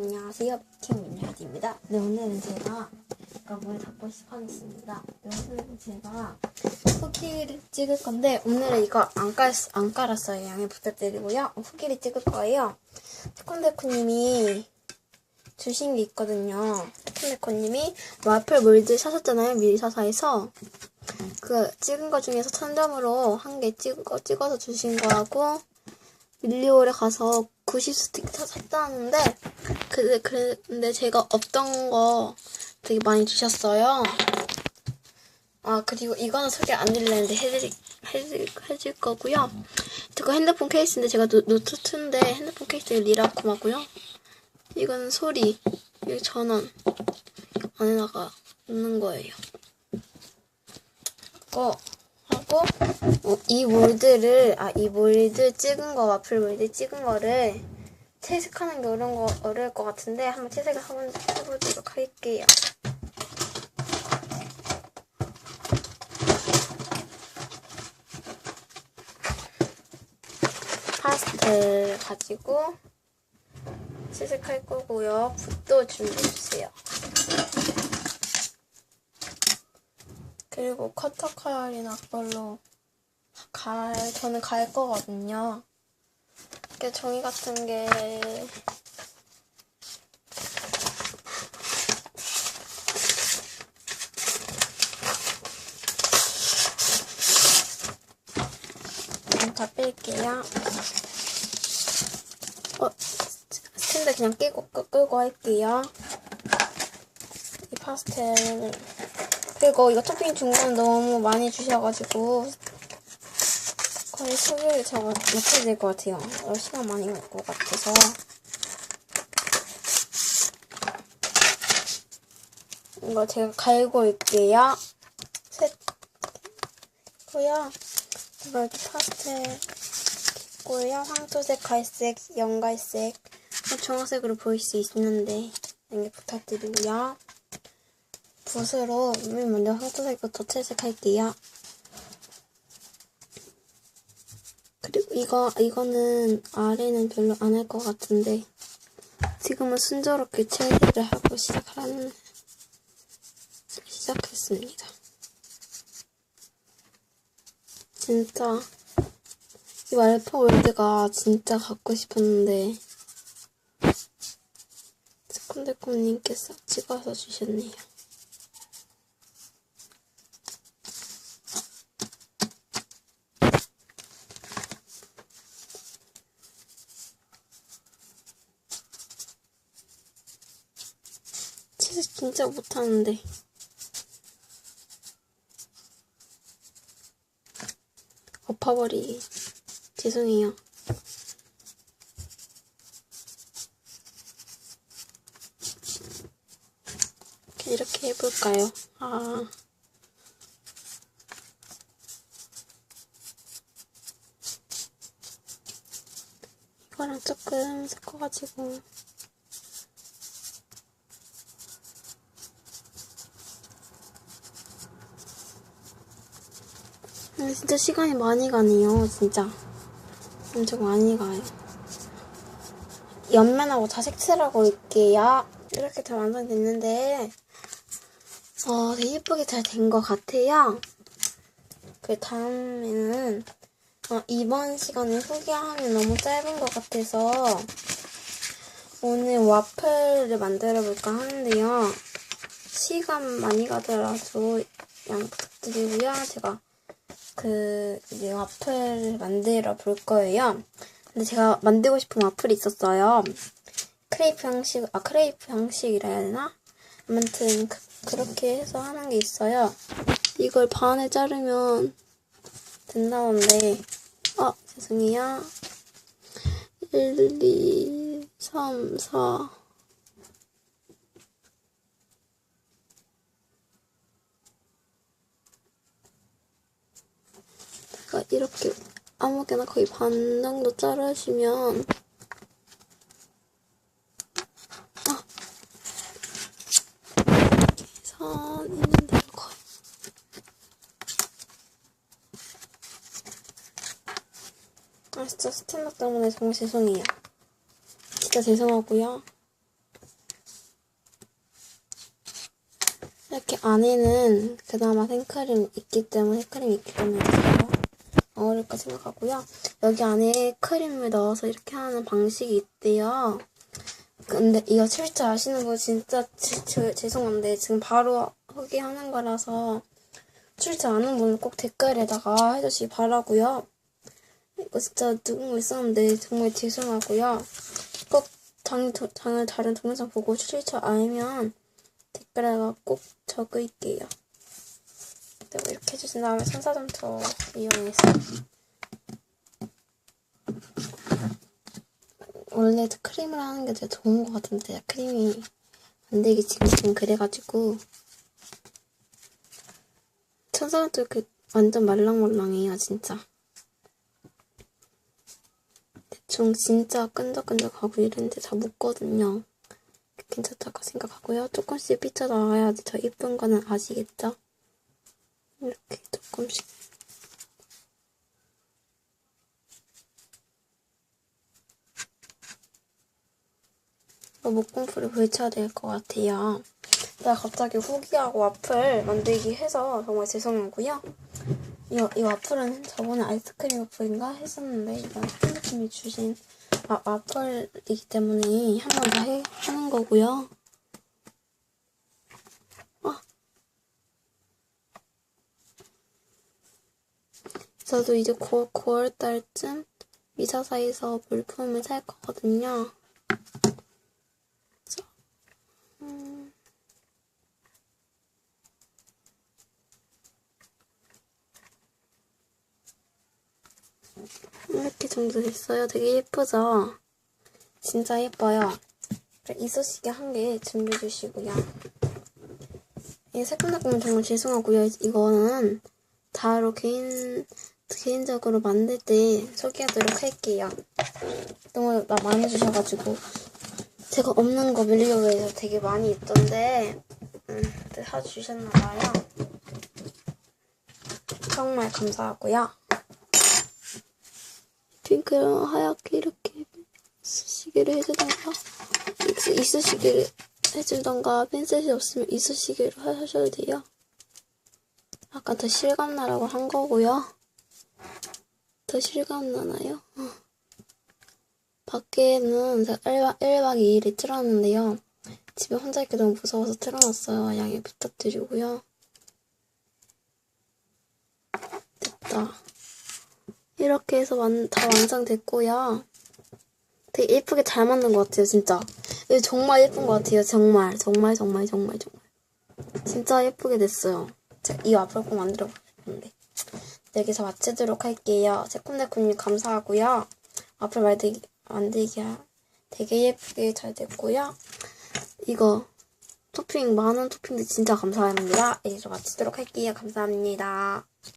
안녕하세요, 김민혁입니다. 네, 오늘은 제가 가뭘 잡고 싶어하겠습니다. 네, 오늘은 제가 후기를 찍을 건데 오늘은 이거 안, 깔, 안 깔았어요. 양해 부탁드리고요. 후기를 찍을 거예요. 태권데코님이 주신 게 있거든요. 태권데코님이 와플 몰드 사셨잖아요. 미리 사사해서 그 찍은 거 중에서 천점으로 한 개 찍어, 찍어서 주신 거하고 밀리오에 가서 90 스틱 사- 샀다는데 그, 그, 근데 제가 없던 거 되게 많이 주셨어요. 아, 그리고 이거는 소개 안 드리려는데 해드릴, 해드릴, 해줄 거고요. 저거 핸드폰 케이스인데 제가 노, 노트2인데 핸드폰 케이스에 리라콤하고요. 이거는 소리, 여기 전원 안에다가 넣는 거예요. 하고, 하고, 어, 이 몰드를, 아, 이 몰드 찍은 거, 와플 몰드 찍은 거를 채색하는 게 어려운 거, 어려울 것 같은데, 한번 채색을 한번 해보도록 할게요. 파스텔 가지고 채색할 거고요. 붓도 준비해주세요. 그리고 커터 칼이나 그걸로 갈, 저는 갈 거거든요. 이렇게 종이 같은 게 음, 다 뺄게요. 어, 스탠드 그냥 끼고, 끄, 끄고 할게요. 이 파스텔을. 그리고 이거 토핑 중간 너무 많이 주셔가지고, 거의 소개를 제가 못해야 될것 같아요. 어, 시간 많이 갈 것 같아서. 이거 제가 갈고 올게요. 셋. 고요. 이거 이렇게 파스텔 있고요. 황토색, 갈색, 연갈색, 주황색으로 보일 수 있는데 양해 부탁드리고요. 붓으로 맨 먼저 황토색부터 채색할게요. 그리고 이거 이거는 아래는 별로 안 할 것 같은데 지금은 순조롭게 채색을 하고 시작하는 시작했습니다. 진짜 이 말파 월드가 진짜 갖고 싶었는데 스콘데콤님께서 찍어서 주셨네요. 채색 진짜 못하는데 엎어버리 죄송해요. 이렇게 해볼까요? 아. 이거랑 조금 섞어가지고. 아, 진짜 시간이 많이 가네요, 진짜. 엄청 많이 가요. 옆면하고 다 색칠하고 올게요. 이렇게 다 완성됐는데, 어, 되게 예쁘게 잘 된 것 같아요. 그 다음에는, 어, 이번 시간에 후기하면 너무 짧은 것 같아서, 오늘 와플을 만들어 볼까 하는데요. 시간 많이 가더라도 양 부탁드리고요. 제가 그 이제 와플을 만들어 볼 거예요. 근데 제가 만들고 싶은 와플이 있었어요. 크레이프 형식, 아 크레이프 형식이라 해야 되나? 아무튼 그, 렇게 해서 하는 게 있어요. 이걸 반에 자르면 된다는데, 어 죄송해요. 1, 2, 3, 4. 이렇게 아무개나 거의 반 정도 자르시면 아! 계산 있는데 거의 아 진짜 스탠드 때문에 정말 죄송해요 진짜 죄송하고요 이렇게 안에는 그나마 생크림 있기 때문에 생크림 있기 때문에 어울릴까 생각하고요. 여기 안에 크림을 넣어서 이렇게 하는 방식이 있대요. 근데 이거 실제 아시는 분 진짜 지- 저- 죄송한데 지금 바로 소개하는 거라서 출제 아는 분은 꼭 댓글에다가 해주시기 바라고요. 이거 진짜 누군가 있었는데 정말 죄송하고요. 꼭 당, 당연 다른 동영상 보고 출처 알면 댓글에다가 꼭 적을게요. 그리고 이렇게 해주신 다음에 산사점토 이용해서 원래 크림을 하는 게 되게 좋은 것 같은데 크림이 안 되게 지금 그래가지고 천사점토 이렇게 완전 말랑말랑해요 진짜. 대충 진짜 끈적끈적하고 이런데 다 묻거든요. 괜찮다고 생각하고요. 조금씩 삐쳐나와야지 더 이쁜 거는 아시겠죠? 이렇게 조금씩. 어, 목공풀을 걸쳐야 될것 같아요. 내가 갑자기 후기하고 와플 만들기 해서 정말 죄송하고요. 이, 이 와플은 저번에 아이스크림 와플인가 했었는데 이건 팬님이 주신 와, 와플이기 때문에 한 번더해 하는 거고요. 저도 이제 9월, 9월 달쯤 미사사에서 물품을 살 거거든요. 자, 음. 이렇게 정도 됐어요. 되게 예쁘죠? 진짜 예뻐요. 이쑤시개 한 개 준비해 주시고요. 이 새콤달콤 정말 죄송하고요. 이거는 다로 개인, 개인적으로 만들 때 소개하도록 할게요. 너무 나 많이 주셔가지고. 제가 없는 거 밀리려고 해서 되게 많이 있던데, 음, 사주셨나봐요. 정말 감사하고요. 핑크랑 하얗게 이렇게 이쑤시개를 해주던가 이쑤- 이쑤시개를 해주던가 펜슬이 없으면 이쑤시개로 하셔도 돼요. 약간 더 실감 나라고 한 거고요. 더 실감 나나요? 어. 밖에는 제가 1박, 1박 2일에 틀었는데요. 집에 혼자 있기 너무 무서워서 틀어놨어요. 양해 부탁드리고요. 됐다. 이렇게 해서 완, 다 완성됐고요. 되게 예쁘게 잘 만든 것 같아요, 진짜. 정말 예쁜 것 같아요, 정말. 정말, 정말, 정말, 정말. 진짜 예쁘게 됐어요. 제가 이 와플 꼭 만들어 보고 싶은데. 네, 여기서 마치도록 할게요. 새콤달콤님 감사하고요. 와플 만들기, 만들기 하- 되게 예쁘게 잘 됐고요. 이거 토핑, 많은 토핑들 진짜 감사합니다. 여기서 마치도록 할게요. 감사합니다.